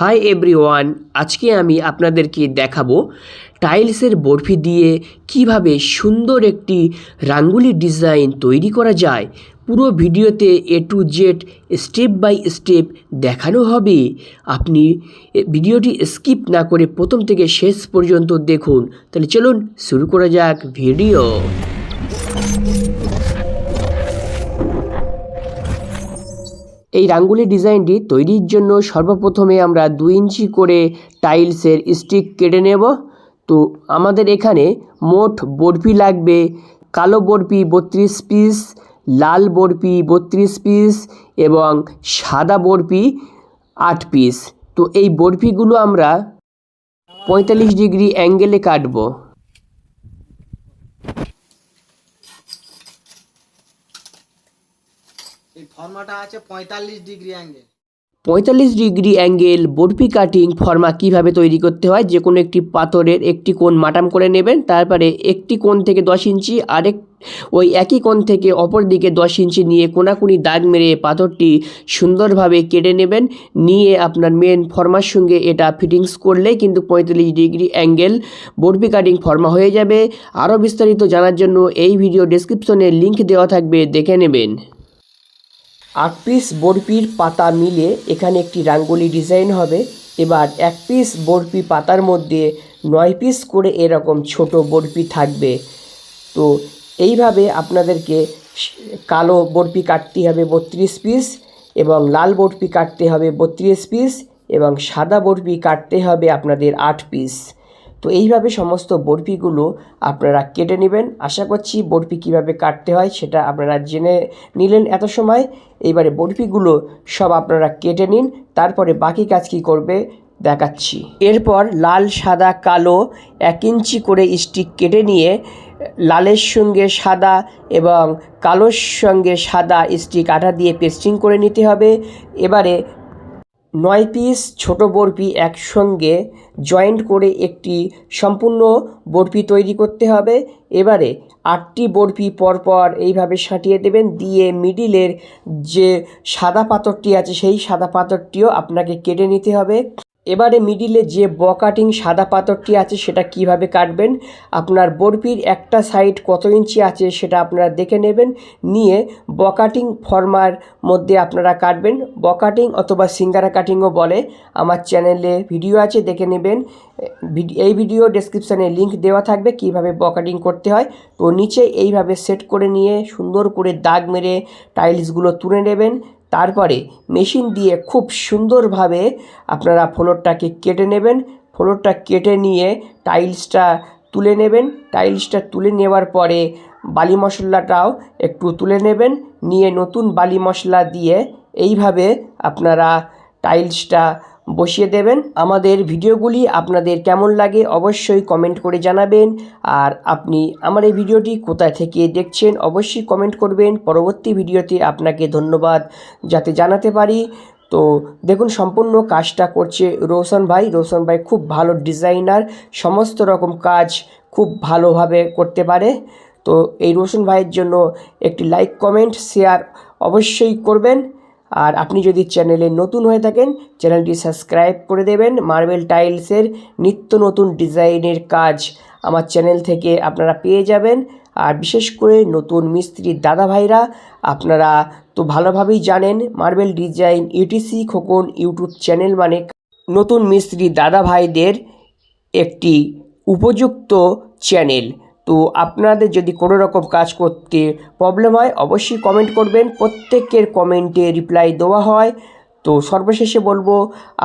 Hi everyone আজকে আমি আপনাদেরকে দেখাবো টাইলসের বরফি দিয়ে কীভাবে সুন্দর একটি রাঙ্গুলি ডিজাইন তৈরি করা যায়। পুরো ভিডিওতে A to Z step by step দেখানো হবে। আপনি ভিডিওটি স্কিপ না করে প্রথম থেকে শেষ পর্যন্ত দেখুন। তাহলে চলুন শুরু করা যাক ভিডিও এই রাঙ্গুলি ডিজাইনটি তৈরির জন্য সর্বপ্রথমে আমরা দুই ইঞ্চি করে টাইলসের স্টিক কেটে নেব। তো আমাদের এখানে মোট বরফি লাগবে কালো বরফি বত্রিশ পিস, লাল বরফি বত্রিশ পিস এবং সাদা বরফি আট পিস। তো এই বরফিগুলো আমরা পঁয়তাল্লিশ ডিগ্রি অ্যাঙ্গেলে কাটবো। ফর্মাটা আছে পঁয়তাল্লিশ ডিগ্রি অ্যাঙ্গেল পঁয়তাল্লিশ ডিগ্রি অ্যাঙ্গেল বরফি কাটিং ফর্মা কীভাবে তৈরি করতে হয়? যে কোনো একটি পাথরের একটি কোণ মাটাম করে নেবেন, তারপরে একটি কোণ থেকে দশ ইঞ্চি, আরেক ওই একই কোণ থেকে অপর দিকে দশ ইঞ্চি নিয়ে কোনাকুনি দাগ মেরে পাথরটি সুন্দরভাবে কেটে নেবেন। নিয়ে আপনার মেন ফর্মার সঙ্গে এটা ফিটিংস করলে কিন্তু পঁয়তাল্লিশ ডিগ্রি অ্যাঙ্গেল বরফি কাটিং ফর্মা হয়ে যাবে। আরও বিস্তারিত জানার জন্য এই ভিডিও ডেসক্রিপশনে লিংক দেওয়া থাকবে, দেখে নেবেন। আট পিস বরফির পাতা মিলে এখানে একটি রাঙ্গোলি ডিজাইন হবে। এবার এক পিস বরফি পাতার মধ্যে নয় পিস করে এরকম ছোট বরফি থাকবে। তো এইভাবে আপনাদেরকে কালো বরফি কাটতে হবে বত্রিশ পিস এবং লাল বরফি কাটতে হবে বত্রিশ পিস এবং সাদা বরফি কাটতে হবে আপনাদের আট পিস তো এইভাবে সমস্ত বরফিগুলো আপনারা কেটে নেবেন। আশা করছি বরফি কীভাবে কাটতে হয় সেটা আপনারা জেনে নিলেন এত সময়। এইবারে বরফিগুলো সব আপনারা কেটে নিন, তারপরে বাকি কাজ কী করবে দেখাচ্ছি। এরপর লাল, সাদা, কালো এক ইঞ্চি করে স্টিক কেটে নিয়ে লালের সঙ্গে সাদা এবং কালোর সঙ্গে সাদা স্টিক আঠা দিয়ে পেস্টিং করে নিতে হবে। এবারে নয় পিস ছোট বরফি একসঙ্গে জয়েন্ট করে একটি সম্পূর্ণ বরফি তৈরি করতে হবে। এবারে আটটি বরফি পরপর এইভাবে সাঁটিয়ে দেবেন। দিয়ে মিডিলের যে সাদা পাথরটি আছে, সেই সাদা পাথরটিও আপনাকে কেটে নিতে হবে। এবারে মিডিলে যে ব কাটিং সাদা পাথরটি আছে সেটা কীভাবে কাটবেন, আপনার বরফির একটা সাইড কত ইঞ্চি আছে সেটা আপনারা দেখে নেবেন, নিয়ে ব কাটিং ফর্মার মধ্যে আপনারা কাটবেন। ব কাটিং অথবা সিঙ্গারা কাটিংও বলে, আমার চ্যানেলে ভিডিও আছে, দেখে নেবেন। এই ভিডিও ডেসক্রিপশানে লিংক দেওয়া থাকবে কীভাবে ব কাটিং করতে হয়। তো নিচে এইভাবে সেট করে নিয়ে সুন্দর করে দাগ মেরে টাইলসগুলো তুলে নেবেন। তারপরে মেশিন দিয়ে খুব সুন্দরভাবে আপনারা ফ্লোরটাকে কেটে নেবেন। ফ্লোরটা কেটে নিয়ে টাইলসটা তুলে নেবেন। টাইলসটা তুলে নেওয়ার পরে বালি মশলাটাও একটু তুলে নেবেন। নিয়ে নতুন বালি মশলা দিয়ে এইভাবে আপনারা টাইলসটা বসিয়ে দেবেন। আমাদের ভিডিওগুলি আপনাদের কেমন লাগে অবশ্যই কমেন্ট করে জানাবেন। আর আপনি আমার এই ভিডিওটি কোথায় থেকে দেখছেন অবশ্যই কমেন্ট করবেন। পরবর্তী ভিডিওতে আপনাকে ধন্যবাদ যাতে জানাতে পারি। তো দেখুন, সম্পূর্ণ কাজটা করছে রোশন ভাই। রোশন ভাই খুব ভালো ডিজাইনার। সমস্ত রকম কাজ খুব ভালোভাবে করতে পারে। তো এই রোশন ভাইয়ের জন্য একটি লাইক, কমেন্ট, শেয়ার অবশ্যই করবেন। আর আপনি যদি চ্যানেলে নতুন হয়ে থাকেন, চ্যানেলটি সাবস্ক্রাইব করে দেবেন। মার্বেল টাইলসের নিত্য নতুন ডিজাইনের কাজ আমার চ্যানেল থেকে আপনারা পেয়ে যাবেন। আর বিশেষ করে নতুন মিস্ত্রির দাদা ভাইরা আপনারা তো ভালোভাবেই জানেন marble design UTC Khokon YouTube channel মানে নতুন মিস্ত্রি দাদা ভাইদের একটি উপযুক্ত চ্যানেল। তো আপনাদের যদি কোনো রকম কাজ করতে প্রবলেম হয়, অবশ্যই কমেন্ট করবেন। প্রত্যেকের কমেন্টে রিপ্লাই দেওয়া হয়। তো সর্বশেষে বলব,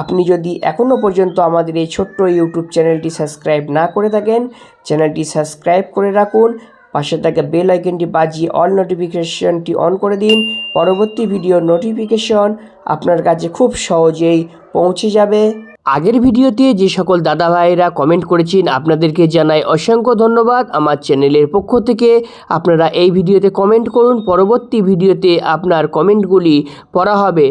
আপনি যদি এখনও পর্যন্ত আমাদের এই ছোট্ট ইউটিউব চ্যানেলটি সাবস্ক্রাইব না করে থাকেন চ্যানেলটি সাবস্ক্রাইব করে রাখুন। পাশে থাকা বেল আইকনটি বাজিয়ে অল নোটিফিকেশনটি অন করে দিন। পরবর্তী ভিডিও নোটিফিকেশন আপনার কাছে খুব সহজেই পৌঁছে যাবে। আগের ভিডিওতে যে সকল দাদা ভাইরা কমেন্ট করেছেন, আপনাদেরকে জানাই অসংখ্য ধন্যবাদ। আমার চ্যানেলের পক্ষ থেকে আপনারা এই ভিডিওতে কমেন্ট করুন, পরবর্তী ভিডিওতে আপনার কমেন্টগুলি পড়া হবে।